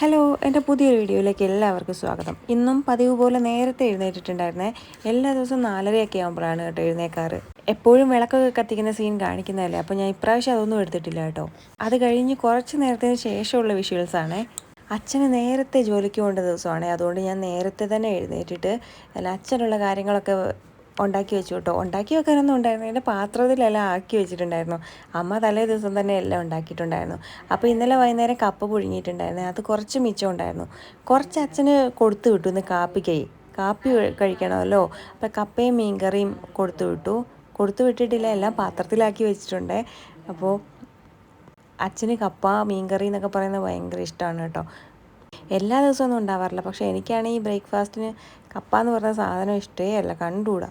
Hello എന്റെ പുതിയൊരു വീഡിയോയിലേക്ക് എല്ലാവർക്കും സ്വാഗതം. ഇന്നും പതിവ് പോലെ നേരത്തെ എഴുന്നേറ്റിട്ടുണ്ടായിരുന്നേ. എല്ലാ ദിവസവും നാലരയൊക്കെ ആകുമ്പോഴാണ് കേട്ടോ എഴുന്നേക്കാറ്. എപ്പോഴും വിളക്കൊക്കെ കത്തിക്കുന്ന സീൻ കാണിക്കുന്നതല്ലേ? അപ്പോൾ ഞാൻ ഇപ്രാവശ്യം അതൊന്നും എടുത്തിട്ടില്ല കേട്ടോ. അത് കഴിഞ്ഞ് കുറച്ച് നേരത്തിന് ശേഷമുള്ള വിഷ്വൽസ് ആണേ. അച്ഛന് നേരത്തെ ജോലിക്ക് പോകേണ്ട ദിവസമാണ്. അതുകൊണ്ട് ഞാൻ നേരത്തെ തന്നെ എഴുന്നേറ്റിട്ട് അല്ല അച്ഛനുള്ള കാര്യങ്ങളൊക്കെ ഉണ്ടാക്കി വെച്ചു കേട്ടോ. ഉണ്ടാക്കി വെക്കാനൊന്നും ഉണ്ടായിരുന്നു എന്റെ പാത്രത്തിലെല്ലാം ആക്കി വെച്ചിട്ടുണ്ടായിരുന്നു. അമ്മ തലേ ദിവസം തന്നെ എല്ലാം ഉണ്ടാക്കിയിട്ടുണ്ടായിരുന്നു. അപ്പോൾ ഇന്നലെ വൈകുന്നേരം കപ്പ പുഴുങ്ങിയിട്ടുണ്ടായിരുന്നു. അത് കുറച്ച് മിച്ചം ഉണ്ടായിരുന്നു. കുറച്ച് അച്ഛന് കൊടുത്തു വിട്ടു ഇന്ന് കാപ്പിക്കായി കാപ്പി കഴിക്കണമല്ലോ. അപ്പോൾ കപ്പയും മീൻകറിയും കൊടുത്തു വിട്ടു. കൊടുത്തു വിട്ടിട്ടില്ല. എല്ലാം പാത്രത്തിലാക്കി വെച്ചിട്ടുണ്ട്. അപ്പോൾ അച്ഛന് കപ്പ മീൻകറി എന്നൊക്കെ പറയുന്നത് ഭയങ്കര ഇഷ്ടമാണ് കേട്ടോ. എല്ലാ ദിവസമൊന്നും ഉണ്ടാവാറില്ല. പക്ഷേ എനിക്കാണെങ്കിൽ ബ്രേക്ക്ഫാസ്റ്റിന് കപ്പ എന്ന് പറഞ്ഞ സാധനം ഇഷ്ടേ അല്ല. കണ്ടുകൂടാ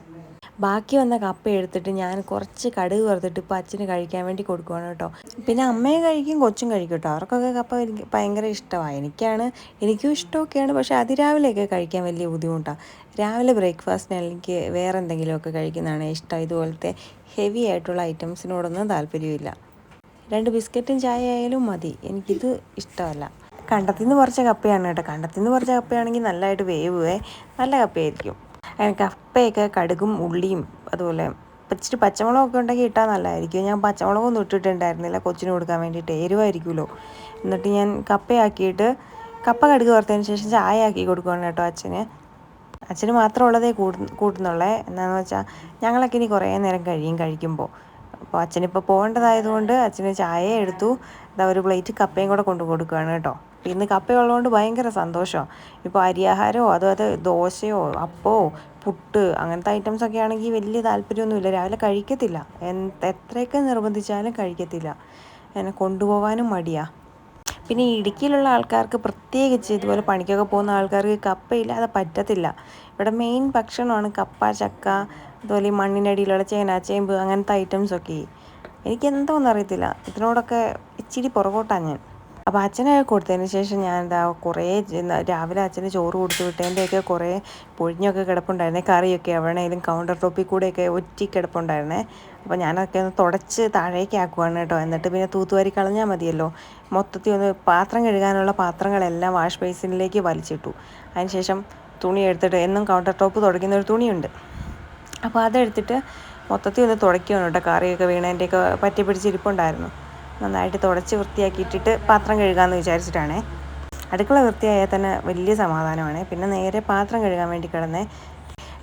ബാക്കി വന്ന കപ്പ എടുത്തിട്ട് ഞാൻ കുറച്ച് കടുക് വറുത്തിട്ട് ഇപ്പോൾ അച്ഛന് കഴിക്കാൻ വേണ്ടി കൊടുക്കുവാണ് കേട്ടോ. പിന്നെ അമ്മയെ കഴിക്കും കൊച്ചും കഴിക്കും കേട്ടോ. അവർക്കൊക്കെ കപ്പ എനിക്ക് ഭയങ്കര ഇഷ്ടമാണ്. എനിക്കാണ് എനിക്കും ഇഷ്ടമൊക്കെയാണ്. പക്ഷേ അതിരാവിലെയൊക്കെ കഴിക്കാൻ വലിയ ബുദ്ധിമുട്ടാണ് രാവിലെ ബ്രേക്ക്ഫാസ്റ്റിന് അല്ലെങ്കിൽ വേറെ എന്തെങ്കിലുമൊക്കെ കഴിക്കുന്നതാണ് ഇഷ്ടം. ഇതുപോലത്തെ ഹെവി ആയിട്ടുള്ള ഐറ്റംസിനോടൊന്നും താല്പര്യമില്ല. രണ്ട് ബിസ്ക്കറ്റും ചായ ആയാലും മതി. എനിക്കിത് ഇഷ്ടമല്ല. കണ്ടത്തിൽ നിന്ന് പറിച്ച കപ്പയാണ് കേട്ടോ. കണ്ടത്തിൽ നിന്ന് പറിച്ച കപ്പയാണെങ്കിൽ നല്ലതായിട്ട് വേവുവേ. നല്ല കപ്പയായിരിക്കും. കപ്പയൊക്കെ കടുകും ഉള്ളിയും അതുപോലെ ഇച്ചിരി പച്ചമുളകൊക്കെ ഉണ്ടെങ്കിൽ ഇട്ടാൽ നല്ലതായിരിക്കും. ഞാൻ പച്ചമുളകൊന്നും ഇട്ടിട്ടുണ്ടായിരുന്നില്ല. കൊച്ചിന് കൊടുക്കാൻ വേണ്ടിയിട്ട് എരിവായിരിക്കുമല്ലോ. എന്നിട്ട് ഞാൻ കപ്പയാക്കിയിട്ട് കപ്പ കടുക് വറുത്തതിന് ശേഷം ചായ ആക്കി കൊടുക്കുകയാണ് കേട്ടോ അച്ഛന്. അച്ഛന് മാത്രമുള്ളതേ കൂട്ട കൂട്ടുന്നുള്ളേ എന്താണെന്ന് വെച്ചാൽ ഞങ്ങളൊക്കെ ഇനി കുറേ നേരം കഴിയും കഴിക്കുമ്പോൾ. അപ്പോൾ അച്ഛനിപ്പോൾ പോകേണ്ടതായതുകൊണ്ട് അച്ഛന് ചായ എടുത്തു. അതാ ഒരു പ്ലേറ്റ് കപ്പയും കൂടെ കൊണ്ടു കൊടുക്കുകയാണ് കേട്ടോ. ഇന്ന് കപ്പയുള്ളതുകൊണ്ട് ഭയങ്കര സന്തോഷം. ഇപ്പോൾ അരിയാഹാരമോ അതോ അത് ദോശയോ അപ്പോ പുട്ട് അങ്ങനത്തെ ഐറ്റംസ് ഒക്കെ ആണെങ്കിൽ വലിയ താല്പര്യമൊന്നുമില്ല. രാവിലെ കഴിക്കത്തില്ല. എത്രയൊക്കെ നിർബന്ധിച്ചാലും കഴിക്കത്തില്ല. എന്നെ കൊണ്ടുപോകാനും മടിയാ. പിന്നെ ഇടുക്കിയിലുള്ള ആൾക്കാർക്ക് പ്രത്യേകിച്ച് ഇതുപോലെ പണിക്കൊക്കെ പോകുന്ന ആൾക്കാർക്ക് കപ്പയില്ലാതെ പറ്റത്തില്ല. ഇവിടെ മെയിൻ ഭക്ഷണമാണ് കപ്പ ചക്ക അതുപോലെ ഈ മണ്ണിനടിയിലുള്ള ചേന ചേമ്പ് അങ്ങനത്തെ ഐറ്റംസൊക്കെ എനിക്കെന്തോന്നറിയത്തില്ല ഇതിനോടൊക്കെ ഇച്ചിരി പുറകോട്ടാണ് ഞാൻ. അപ്പോൾ അച്ഛനെ കൊടുത്തതിന് ശേഷം ഞാൻ എന്താ കുറേ രാവിലെ അച്ഛന് ചോറ് കൊടുത്തു വിട്ടതിന്റെയൊക്കെ കുറേ പൊഴിഞ്ഞൊക്കെ കിടപ്പുണ്ടായിരുന്നേ കറിയൊക്കെ എവിടെയെങ്കിലും കൗണ്ടർ ടോപ്പിൽ കൂടെയൊക്കെ ഒറ്റി കിടപ്പുണ്ടായിരുന്നേ. അപ്പോൾ ഞാനൊക്കെ ഒന്ന് തുടച്ച് താഴേക്ക് ആക്കുവാണ് കേട്ടോ. എന്നിട്ട് പിന്നെ തൂത്തുവാരി കളഞ്ഞാൽ മതിയല്ലോ. മൊത്തത്തിൽ ഒന്ന് പാത്രം കഴുകാനുള്ള പാത്രങ്ങളെല്ലാം വാഷ് ബേസിനിലേക്ക് വലിച്ചിട്ടു. അതിനുശേഷം തുണി എടുത്തിട്ട് എന്നും കൗണ്ടർ ടോപ്പ് തുടയ്ക്കുന്ന ഒരു തുണിയുണ്ട്. അപ്പോൾ അതെടുത്തിട്ട് മൊത്തത്തിൽ ഒന്ന് തുടയ്ക്കുകയാണ് കേട്ടോ. കറിയൊക്കെ വീണതിന്റെയൊക്കെ പറ്റി പിടിച്ചിരിപ്പുണ്ടായിരുന്നു നന്നായിട്ട് തുടച്ച് വൃത്തിയാക്കിയിട്ടിട്ട് പാത്രം കഴുകാമെന്ന് വിചാരിച്ചിട്ടാണേ. അടുക്കള വൃത്തിയായാൽ തന്നെ വലിയ സമാധാനമാണ്. പിന്നെ നേരെ പാത്രം കഴുകാൻ വേണ്ടി കിടന്നേ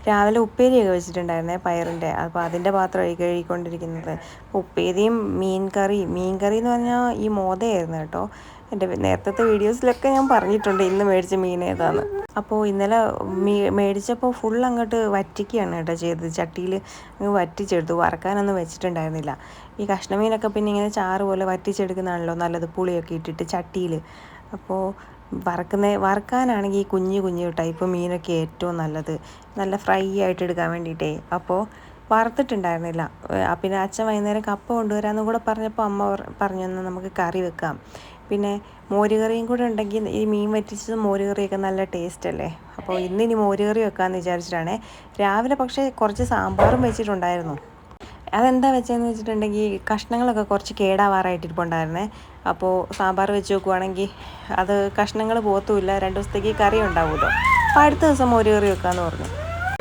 രാവിലെ ഉപ്പേരിയൊക്കെ വെച്ചിട്ടുണ്ടായിരുന്നേ പയറിന്റെ. അപ്പോൾ അതിന്റെ പാത്രമായി കഴുകിക്കൊണ്ടിരിക്കുന്നത് ഉപ്പേരിയും മീൻ കറി മീൻ കറി എന്ന് പറഞ്ഞാൽ ഈ മോതയായിരുന്നു കേട്ടോ. എന്റെ നേരത്തെ വീഡിയോസിലൊക്കെ ഞാൻ പറഞ്ഞിട്ടുണ്ട് ഇന്ന് മേടിച്ച മീൻ ഏതാന്ന്. അപ്പോൾ ഇന്നലെ മീ മേടിച്ചപ്പോൾ ഫുൾ അങ്ങോട്ട് വറ്റിക്കുകയാണ് കേട്ടോ ചെയ്തത്. ചട്ടിയിൽ അങ്ങ് വറ്റിച്ചെടുത്തു. വറക്കാനൊന്നും വെച്ചിട്ടുണ്ടായിരുന്നില്ല. ഈ കഷ്ണമീനൊക്കെ പിന്നെ ഇങ്ങനെ ചാറ് പോലെ വറ്റിച്ചെടുക്കുന്നതാണല്ലോ നല്ലത്. പുളിയൊക്കെ ഇട്ടിട്ട് ചട്ടിയിൽ. അപ്പോൾ വറക്കുന്ന വറക്കാനാണെങ്കിൽ കുഞ്ഞു കുഞ്ഞു ടൈപ്പ് മീനൊക്കെ ഏറ്റവും നല്ലത്. നല്ല ഫ്രൈ ആയിട്ട് എടുക്കാൻ വേണ്ടിയിട്ടേ. അപ്പോൾ വറുത്തിട്ടുണ്ടായിരുന്നില്ല. പിന്നെ അച്ഛൻ വൈകുന്നേരം കപ്പ കൊണ്ടുവരാമെന്ന് കൂടെ പറഞ്ഞപ്പോൾ അമ്മ പറഞ്ഞു നമുക്ക് കറി വെക്കാം. പിന്നെ മോരുകറിയും കൂടെ ഉണ്ടെങ്കിൽ ഈ മീൻ വറ്റിച്ചതും മോരുകറിയൊക്കെ നല്ല ടേസ്റ്റ് അല്ലേ? അപ്പോൾ ഇന്ന് ഇനി മോരുകറി വെക്കാമെന്ന് വിചാരിച്ചിട്ടാണ്. രാവിലെ പക്ഷേ കുറച്ച് സാമ്പാറും വെച്ചിട്ടുണ്ടായിരുന്നു. അതെന്താ വെച്ചതെന്ന് വെച്ചിട്ടുണ്ടെങ്കിൽ കഷ്ണങ്ങളൊക്കെ കുറച്ച് കേടാവാറായിട്ട് ഇരിപ്പുണ്ടായിരുന്നേ അപ്പോൾ സാമ്പാർ വെച്ച് നോക്കുവാണെങ്കിൽ അത് കഷ്ണങ്ങൾ പോത്തുമില്ല രണ്ട് ദിവസത്തേക്ക് കറി ഉണ്ടാവുമല്ലോ. അപ്പോൾ അടുത്ത ദിവസം ഒരു കറി വെക്കാമെന്ന് പറഞ്ഞു.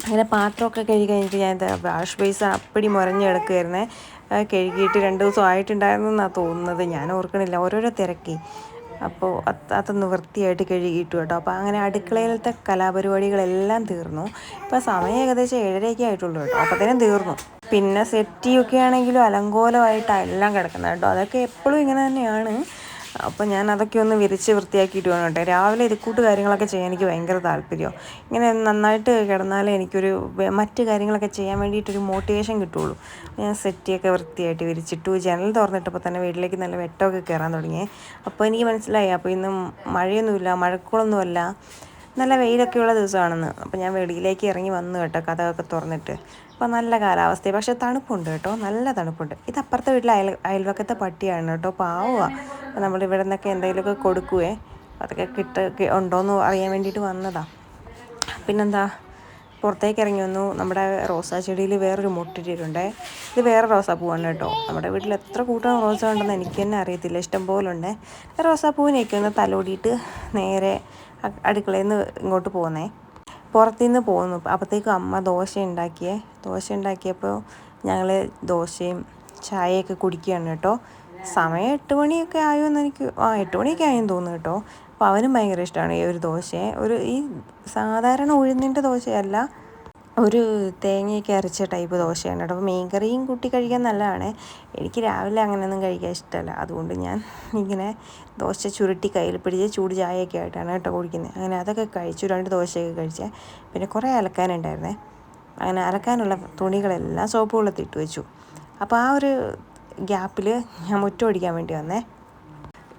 അങ്ങനെ പാത്രമൊക്കെ കഴുകി കഴിഞ്ഞിട്ട് ഞാൻ എന്താ വാഷ് ബേസ് അപ്പടി മുരഞ്ഞ് കിടക്കുമായിരുന്നേ കഴുകിയിട്ട് രണ്ട് ദിവസം ആയിട്ടുണ്ടായിരുന്നു എന്നാണ് തോന്നുന്നത്. ഞാൻ ഓർക്കണില്ല. ഓരോരോ തിരക്കി. അപ്പോൾ അതൊന്ന് വൃത്തിയായിട്ട് കഴുകിയിട്ടു കേട്ടോ. അപ്പോൾ അങ്ങനെ അടുക്കളയിലത്തെ കലാപരിപാടികളെല്ലാം തീർന്നു. ഇപ്പോൾ സമയം ഏകദേശം ഏഴരയൊക്കെ ആയിട്ടുള്ളൂ കേട്ടോ. അപ്പോഴത്തേനും തീർന്നു. പിന്നെ സെറ്റിയൊക്കെ ആണെങ്കിലും അലങ്കോലമായിട്ടാണ് എല്ലാം കിടക്കുന്നത് കേട്ടോ. അതൊക്കെ എപ്പോഴും ഇങ്ങനെ തന്നെയാണ്. അപ്പോൾ ഞാൻ അതൊക്കെ ഒന്ന് വിരിച്ച് വൃത്തിയാക്കിയിട്ട് വേണം കേട്ടോ. രാവിലെ ഇരിക്കൂട്ട് കാര്യങ്ങളൊക്കെ ചെയ്യാൻ എനിക്ക് ഭയങ്കര താല്പര്യമാണ് ഇങ്ങനെ നന്നായിട്ട് കിടന്നാലേ എനിക്കൊരു മറ്റ് കാര്യങ്ങളൊക്കെ ചെയ്യാൻ വേണ്ടിയിട്ടൊരു മോട്ടിവേഷൻ കിട്ടുള്ളൂ. ഞാൻ സെറ്റിയൊക്കെ വൃത്തിയായിട്ട് വിരിച്ചിട്ടു. ജനൽ തുറന്നിട്ടപ്പോൾ തന്നെ വീട്ടിലേക്ക് നല്ല വെട്ടമൊക്കെ കയറാൻ തുടങ്ങി അപ്പോൾ എനിക്ക് മനസ്സിലായി. അപ്പോൾ ഇന്ന് മഴയൊന്നുമില്ല മഴക്കോളൊന്നുമല്ല. നല്ല വെയിലൊക്കെയുള്ള ദിവസമാണെന്ന്. അപ്പോൾ ഞാൻ വെളിയിലേക്ക് ഇറങ്ങി വന്നു കേട്ടോ കഥകളൊക്കെ തുറന്നിട്ട്. അപ്പോൾ നല്ല കാലാവസ്ഥ പക്ഷേ തണുപ്പുണ്ട് കേട്ടോ നല്ല തണുപ്പുണ്ട്. ഇത് അപ്പുറത്തെ വീട്ടിലെ അയൽ അയൽവക്കത്തെ പട്ടിയാണ് കേട്ടോ അപ്പോൾ നമ്മൾ ഇവിടെ നിന്നൊക്കെ എന്തെങ്കിലുമൊക്കെ കൊടുക്കുവേ. അതൊക്കെ കിട്ട ഉണ്ടോയെന്ന് അറിയാൻ വേണ്ടിയിട്ട് വന്നതാണ് പിന്നെന്താ? പുറത്തേക്ക് ഇറങ്ങി വന്നു. നമ്മുടെ റോസാ ചെടിയിൽ വേറൊരു മുട്ടിട്ടിട്ടുണ്ട്. ഇത് വേറെ റോസാപ്പൂവാണ് കേട്ടോ. നമ്മുടെ വീട്ടിൽ എത്ര കൂട്ടം റോസ ഉണ്ടെന്ന് എനിക്ക് തന്നെ അറിയത്തില്ല. ഇഷ്ടം പോലെ ഉണ്ട്. റോസാപ്പൂവിനെയൊക്കെ ഒന്ന് തലോടിയിട്ട് നേരെ അടുക്കളയിൽ നിന്ന് ഇങ്ങോട്ട് പോകുന്നേ പുറത്തുനിന്ന് പോകുന്നു അപ്പോഴത്തേക്കും അമ്മ ദോശ ഉണ്ടാക്കിയേ ദോശ ഉണ്ടാക്കിയപ്പോൾ ഞങ്ങൾ ദോശയും ചായയൊക്കെ കുടിക്കുകയാണ് കേട്ടോ. സമയം എട്ട് മണിയൊക്കെ ആയോ എന്ന് എനിക്ക് ആ എട്ട് മണിയൊക്കെ ആയെന്ന് തോന്നുന്നു കേട്ടോ. അപ്പോൾ അവനും ഭയങ്കര ഇഷ്ടമാണ് ഈ ഒരു ദോശയെ. ഒരു ഈ സാധാരണ ഉഴുന്നിന്റെ ദോശയല്ല. ഒരു തേങ്ങയൊക്കെ അരച്ച ടൈപ്പ് ദോശയാണ് കേട്ടോ. അപ്പോൾ മീൻകറിയും കൂട്ടി കഴിക്കാൻ നല്ലതാണ്. എനിക്ക് രാവിലെ അങ്ങനെയൊന്നും കഴിക്കാൻ ഇഷ്ടമല്ല. അതുകൊണ്ട് ഞാൻ ഇങ്ങനെ ദോശ ചുരുട്ടി കയ്യിൽ പിടിച്ച് ചൂട് ചായയൊക്കെ ആയിട്ടാണ് കേട്ടോ കുടിക്കുന്നത്. അങ്ങനെ അതൊക്കെ കഴിച്ചു. രണ്ട് ദോശയൊക്കെ കഴിച്ചേ. പിന്നെ കുറേ അലക്കാനുണ്ടായിരുന്നേ. അങ്ങനെ അലക്കാനുള്ള തുണികളെല്ലാം സോപ്പ് വെള്ളത്തിട്ട് വെച്ചു. അപ്പോൾ ആ ഒരു ഗ്യാപ്പിൽ ഞാൻ മുറ്റം ഓടിക്കാൻ വേണ്ടി വന്നേ.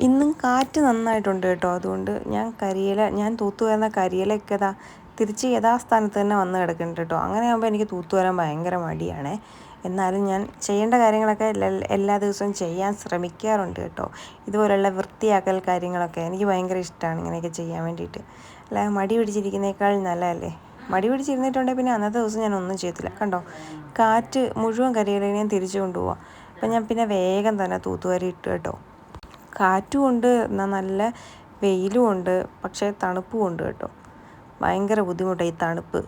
ഇന്നും കാറ്റ് നന്നായിട്ടുണ്ട് കേട്ടോ. അതുകൊണ്ട് ഞാൻ കരിയില ഞാൻ തൂത്തു വരുന്ന കരിയിലൊക്കെ ഇതാ തിരിച്ച് യഥാസ്ഥാനത്ത് തന്നെ വന്ന് കിടക്കുന്നുണ്ട് കേട്ടോ. അങ്ങനെ ആകുമ്പോൾ എനിക്ക് തൂത്തു വരാൻ ഭയങ്കര മടിയാണ്. എന്നാലും ഞാൻ ചെയ്യേണ്ട കാര്യങ്ങളൊക്കെ എല്ലാ ദിവസവും ചെയ്യാൻ ശ്രമിക്കാറുണ്ട് കേട്ടോ. ഇതുപോലുള്ള വൃത്തിയാക്കൽ കാര്യങ്ങളൊക്കെ എനിക്ക് ഭയങ്കര ഇഷ്ടമാണ് ഇങ്ങനെയൊക്കെ ചെയ്യാൻ വേണ്ടിയിട്ട്. അല്ല മടി പിടിച്ചിരിക്കുന്നേക്കാൾ നല്ലതല്ലേ? മടി പിടിച്ചിരുന്നിട്ടുണ്ടെങ്കിൽ പിന്നെ അന്നത്തെ ദിവസം ഞാൻ ഒന്നും ചെയ്യത്തില്ല. കണ്ടോ? കാറ്റ് മുഴുവൻ കരിയിലേനെയും തിരിച്ചു കൊണ്ടുപോവാം. അപ്പം ഞാൻ പിന്നെ വേഗം തന്നെ തൂത്തുവാരി ഇട്ടു കേട്ടോ. കാറ്റും ഉണ്ട് എന്നാൽ നല്ല വെയിലും ഉണ്ട് പക്ഷേ തണുപ്പും ഉണ്ട് കേട്ടോ. ഭയങ്കര ബുദ്ധിമുട്ടാണ് ഈ തണുപ്പ്.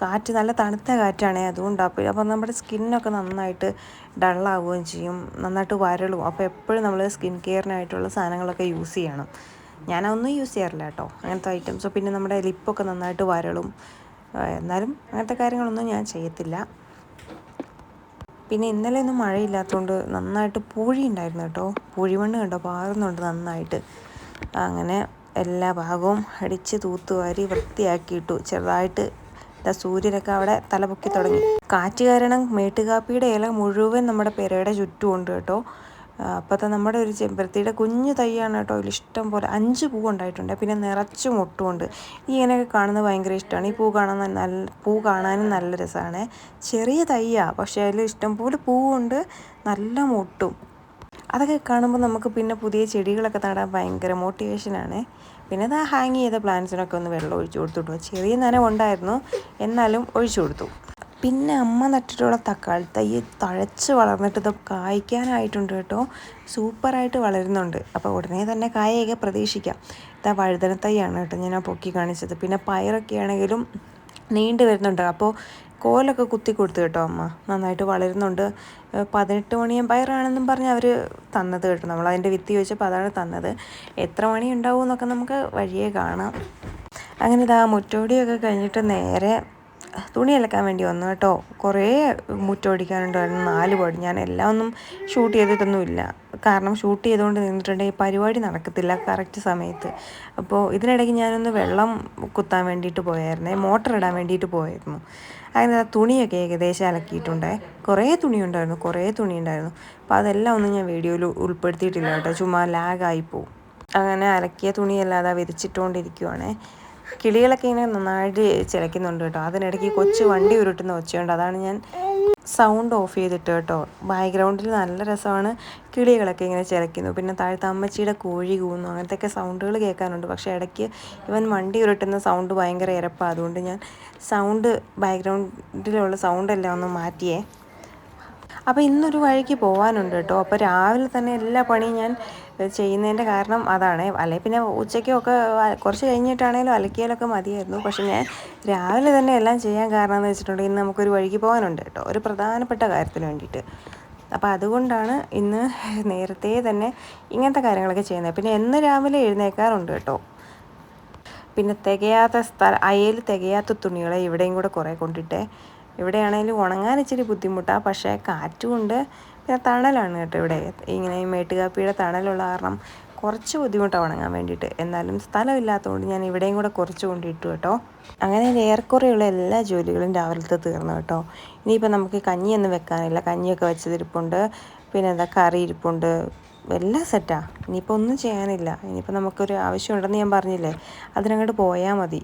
കാറ്റ് നല്ല തണുത്ത കാറ്റാണ് അതുകൊണ്ടാണ് അപ്പോൾ നമ്മുടെ സ്കിന്നൊക്കെ നന്നായിട്ട് ഡള്ളാവുകയും ചെയ്യും നന്നായിട്ട് വരളും. അപ്പോൾ എപ്പോഴും നമ്മൾ സ്കിൻ കെയറിനായിട്ടുള്ള സാധനങ്ങളൊക്കെ യൂസ് ചെയ്യണം. ഞാനതൊന്നും യൂസ് ചെയ്യാറില്ല കേട്ടോ അങ്ങനത്തെ ഐറ്റംസ് പിന്നെ നമ്മുടെ ലിപ്പൊക്കെ നന്നായിട്ട് വരളും. എന്നാലും അങ്ങനത്തെ കാര്യങ്ങളൊന്നും ഞാൻ ചെയ്യത്തില്ല. പിന്നെ ഇന്നലെ ഒന്നും മഴയില്ലാത്തതുകൊണ്ട് നന്നായിട്ട് പൂഴി ഉണ്ടായിരുന്നു കേട്ടോ. പൂഴിമണ്ണ് കണ്ടോ പാറുന്നുണ്ട് നന്നായിട്ട്. അങ്ങനെ എല്ലാ ഭാഗവും അടിച്ച് തൂത്തുവാരി വൃത്തിയാക്കിയിട്ടു. ചെറുതായിട്ട് സൂര്യനൊക്കെ അവിടെ തലപൊക്കി തുടങ്ങി. കാറ്റ് കാരണം മേട്ടുകാപ്പിയുടെ ഇല മുഴുവൻ നമ്മുടെ പെരയുടെ ചുറ്റുമുണ്ട് കേട്ടോ. അപ്പോഴത്തെ നമ്മുടെ ഒരു ചെമ്പരത്തിയുടെ കുഞ്ഞു തൈയാണ് കേട്ടോ. ഇഷ്ടം പോലെ അഞ്ച് പൂ ഉണ്ടായിട്ടുണ്ട്. പിന്നെ നിറച്ച് മുട്ടുമുണ്ട്. ഈ ഇങ്ങനെയൊക്കെ കാണുന്നത് ഭയങ്കര ഇഷ്ടമാണ്. ഈ പൂ കാണാൻ നല്ല പൂ കാണാനും നല്ല രസമാണ്. ചെറിയ തൈയാണ് പക്ഷേ അതിൽ ഇഷ്ടം പോലെ പൂവുണ്ട്. നല്ല മുട്ടും. അതൊക്കെ കാണുമ്പോൾ നമുക്ക് പിന്നെ പുതിയ ചെടികളൊക്കെ നടാൻ ഭയങ്കര മോട്ടിവേഷനാണ് പിന്നെ അത് ഹാങ് ചെയ്ത പ്ലാന്റ്സിനൊക്കെ ഒന്ന് വെള്ളം ഒഴിച്ചു കൊടുത്തു ചെറിയ നനവുണ്ടായിരുന്നു എന്നാലും ഒഴിച്ചു കൊടുത്തു. പിന്നെ അമ്മ നട്ടിട്ടുള്ള തക്കാളി തൈ തഴച്ച് വളർന്നിട്ട് ഇത് കായ്ക്കാനായിട്ടുണ്ട് കേട്ടോ. സൂപ്പറായിട്ട് വളരുന്നുണ്ട്. അപ്പോൾ ഉടനെ തന്നെ കായൊക്കെ പ്രതീക്ഷിക്കാം. ഇതാ വഴുതന തൈയാണ് കേട്ടോ ഞാൻ പൊക്കി കാണിച്ചത്. പിന്നെ പയറൊക്കെ ആണെങ്കിലും നീണ്ടു വരുന്നുണ്ട്. അപ്പോൾ കോലൊക്കെ കുത്തി കൊടുത്തു കേട്ടോ അമ്മ. നന്നായിട്ട് വളരുന്നുണ്ട്. പതിനെട്ട് മണിയും പയറാണെന്നും പറഞ്ഞ് അവർ തന്നത് കേട്ടോ. നമ്മൾ അതിന്റെ വിത്ത് ചോദിച്ചപ്പോൾ അതാണ് തന്നത്. എത്ര മണി ഉണ്ടാവും എന്നൊക്കെ നമുക്ക് വഴിയേ കാണാം. അങ്ങനെ ഇതാ മുറ്റോടിയൊക്കെ കഴിഞ്ഞിട്ട് നേരെ തുണി അലക്കാൻ വേണ്ടി വന്നു കേട്ടോ. കുറേ മുറ്റമടിക്കാനുണ്ടായിരുന്നു നാല് പാട്. ഞാൻ എല്ലാം ഒന്നും ഷൂട്ട് ചെയ്തിട്ടൊന്നുമില്ല. കാരണം ഷൂട്ട് ചെയ്തുകൊണ്ട് നിന്നിട്ടുണ്ടെങ്കിൽ പരിപാടി നടക്കത്തില്ല കറക്റ്റ് സമയത്ത്. അപ്പോൾ ഇതിനിടയ്ക്ക് ഞാനൊന്ന് വെള്ളം കുത്താൻ വേണ്ടിയിട്ട് പോയായിരുന്നേ. മോട്ടർ ഇടാൻ വേണ്ടിയിട്ട് പോയായിരുന്നു. അങ്ങനെ തുണിയൊക്കെ ഏകദേശം അലക്കിയിട്ടുണ്ട്. കുറേ തുണി ഉണ്ടായിരുന്നു കുറേ തുണി ഉണ്ടായിരുന്നു അപ്പോൾ അതെല്ലാം ഒന്നും ഞാൻ വീഡിയോയിൽ ഉൾപ്പെടുത്തിയിട്ടില്ല കേട്ടോ. ചുമ്മാ ലാഗായി പോവും. അങ്ങനെ അലക്കിയ തുണിയല്ലാതെ വിരിച്ചിട്ടുകൊണ്ടിരിക്കുവാണേ. കിളികളൊക്കെ ഇങ്ങനെ നന്നായിട്ട് ചിലയ്ക്കുന്നുണ്ട് കേട്ടോ. അതിനിടയ്ക്ക് കൊച്ചു വണ്ടി ഉരുട്ടുന്ന ഒച്ചയുണ്ട്. അതാണ് ഞാൻ സൗണ്ട് ഓഫ് ചെയ്തിട്ട് കേട്ടോ. ബാക്ക്ഗ്രൗണ്ടിൽ നല്ല രസമാണ് കിളികളൊക്കെ ഇങ്ങനെ ചിലയ്ക്കുന്നു. പിന്നെ താഴത്തെ അമ്മച്ചിയുടെ കോഴി കൂന്നു അങ്ങനത്തെയൊക്കെ സൗണ്ടുകൾ കേൾക്കാനുണ്ട് പക്ഷേ ഇടയ്ക്ക് ഇവൻ വണ്ടി ഉരുട്ടുന്ന സൗണ്ട് ഭയങ്കര ഇരപ്പാണ് അതുകൊണ്ട് ഞാൻ സൗണ്ട് ബാക്ക്ഗ്രൗണ്ടിലുള്ള സൗണ്ടെല്ലാം ഒന്ന് മാറ്റിയേ. അപ്പോൾ ഇന്നൊരു വഴിക്ക് പോകാനുണ്ട് കേട്ടോ. അപ്പോൾ രാവിലെ തന്നെ എല്ലാ പണിയും ഞാൻ ചെയ്യുന്നതിന്റെ കാരണം അതാണ്. അല്ലെങ്കിൽ പിന്നെ ഉച്ചയ്ക്കൊക്കെ കുറച്ച് കഴിഞ്ഞിട്ടാണെങ്കിലും അലക്കിയാലൊക്കെ മതിയായിരുന്നു. പക്ഷെ ഞാൻ രാവിലെ തന്നെ എല്ലാം ചെയ്യാൻ കാരണം എന്ന് വെച്ചിട്ടുണ്ടെങ്കിൽ ഇന്ന് നമുക്കൊരു വഴിക്ക് പോകാനുണ്ട് കേട്ടോ. ഒരു പ്രധാനപ്പെട്ട കാര്യത്തിന് വേണ്ടിയിട്ട്. അപ്പോൾ അതുകൊണ്ടാണ് ഇന്ന് നേരത്തെ തന്നെ ഇങ്ങനത്തെ കാര്യങ്ങളൊക്കെ ചെയ്യുന്നത്. പിന്നെ എന്ന് രാവിലെ എഴുന്നേക്കാറുണ്ട് കേട്ടോ. പിന്നെ തികയാത്ത സ്ഥല അയൽ തികയാത്ത തുണികളെ ഇവിടെയും കൂടെ കുറേ കൊണ്ടിട്ടേ ഇവിടെയാണെങ്കിലും ഉണങ്ങാൻ ഇച്ചിരി ബുദ്ധിമുട്ടാണ് പക്ഷേ കാറ്റുമുണ്ട്. പിന്നെ തണലാണ് കേട്ടോ ഇവിടെ. ഇങ്ങനെ ഈ മേട്ടുകാപ്പിയുടെ തണലുള്ള കാരണം കുറച്ച് ബുദ്ധിമുട്ടാണ് ഉണങ്ങാൻ വേണ്ടിയിട്ട്. എന്നാലും സ്ഥലമില്ലാത്തതുകൊണ്ട് ഞാൻ ഇവിടെയും കൂടെ കുറച്ച് കൊണ്ടിട്ടു കേട്ടോ. അങ്ങനെ ഏറെക്കുറെയുള്ള എല്ലാ ജോലികളും രാവിലത്തെ തീർന്നു കേട്ടോ. ഇനിയിപ്പോൾ നമുക്ക് കഞ്ഞിയൊന്നും വെക്കാനില്ല. കഞ്ഞിയൊക്കെ വെച്ചതിരിപ്പുണ്ട്. പിന്നെ എന്താ കറി ഇരിപ്പുണ്ട്. എല്ലാം സെറ്റാണ് ഇനിയിപ്പോൾ ഒന്നും ചെയ്യാനില്ല. ഇനിയിപ്പോൾ നമുക്കൊരു ആവശ്യമുണ്ടെന്ന് ഞാൻ പറഞ്ഞില്ലേ? അതിനങ്ങോട്ട് പോയാൽ മതി.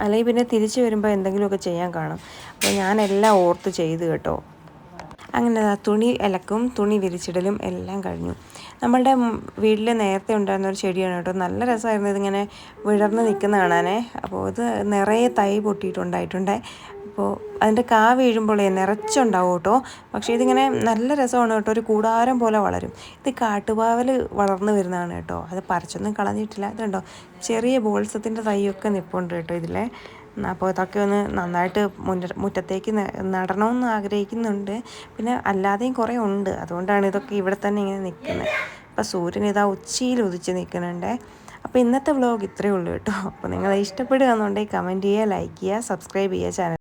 അല്ലെങ്കിൽ പിന്നെ തിരിച്ചു വരുമ്പോൾ എന്തെങ്കിലുമൊക്കെ ചെയ്യാൻ കാണും. അപ്പോൾ ഞാനെല്ലാം ഓർത്ത് ചെയ്ത് കേട്ടോ. അങ്ങനെ തുണി ഇലക്കും തുണി വിരിച്ചിടലും എല്ലാം കഴിഞ്ഞു. നമ്മളുടെ വീട്ടിൽ നേരത്തെ ഉണ്ടായിരുന്ന ഒരു ചെടിയാണ് കേട്ടോ. നല്ല രസമായിരുന്നു ഇതിങ്ങനെ വിടർന്ന് നിൽക്കുന്ന കാണാനേ. അപ്പോൾ ഇത് നിറയെ തൈ പൊട്ടിയിട്ടുണ്ടായിട്ടുണ്ട്. അപ്പോൾ അതിന്റെ കാ വീഴുമ്പോഴേ നിറച്ചുണ്ടാവും കേട്ടോ. പക്ഷേ ഇതിങ്ങനെ നല്ല രസമാണ് കേട്ടോ. ഒരു കൂടാരം പോലെ വളരും. ഇത് കാട്ടുപാവൽ വളർന്നു വരുന്നതാണ് കേട്ടോ. അത് പറിച്ചൊന്നും കളഞ്ഞിട്ടില്ല. ഇതുണ്ടോ? ചെറിയ ബോൾസത്തിന്റെ തൈയൊക്കെ നിൽപ്പുണ്ട് കേട്ടോ ഇതിലെ. അപ്പോൾ ഇതൊക്കെ ഒന്ന് നന്നായിട്ട് മുറ്റത്തേക്ക് നടണമെന്ന് ആഗ്രഹിക്കുന്നുണ്ട്. പിന്നെ അല്ലാതെയും കുറേ ഉണ്ട്. അതുകൊണ്ടാണ് ഇതൊക്കെ ഇവിടെ തന്നെ ഇങ്ങനെ നിൽക്കുന്നത്. അപ്പോൾ സൂര്യൻ ഇതാ ഉച്ചയിൽ ഉദിച്ച് നിൽക്കുന്നുണ്ട്. അപ്പോൾ ഇന്നത്തെ വ്ലോഗ് ഇത്രയേ ഉള്ളൂ കേട്ടോ. അപ്പോൾ നിങ്ങൾ ഇഷ്ടപ്പെടുകയെന്നുണ്ടെങ്കിൽ കമന്റ് ചെയ്യുക ലൈക്ക് ചെയ്യുക സബ്സ്ക്രൈബ് ചെയ്യുക ചാനൽ.